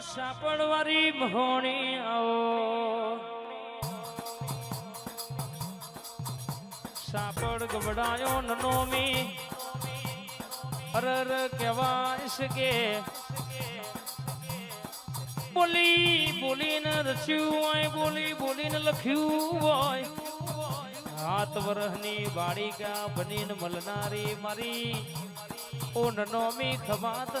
સાપડવારી ભોણી આવો. સાપડ ગબડાયો નનોમી. અરર કહેવાય છે કે, બોલી બોલીને રચ્યું હોય, બોલી બોલીને લખ્યું હોય. હાથ વરહની બાળિકા બનીને મલનારી મારી. ઓ નનોમી ખવાત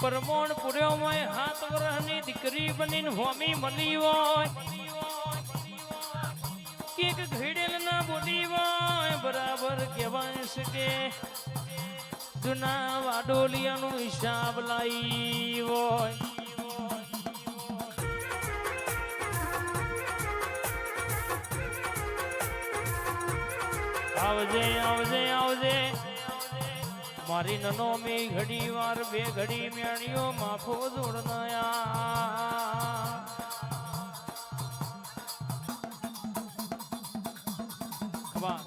પરમોણ પૂર્યો હોય હાથ વરહની દીકરી બનીને હોમી મળી હોય. કેક ઘડેલ ના બોલી હોય, બરાબર કહેવાય છે કે જૂના વાડોલિયાનો હિસાબ લાવી હોય. આવજે આવજે આવજે. મારી નનો મે ઘડી વાર બે ઘડી મેણ્યો માફો જોડનયા ખબર?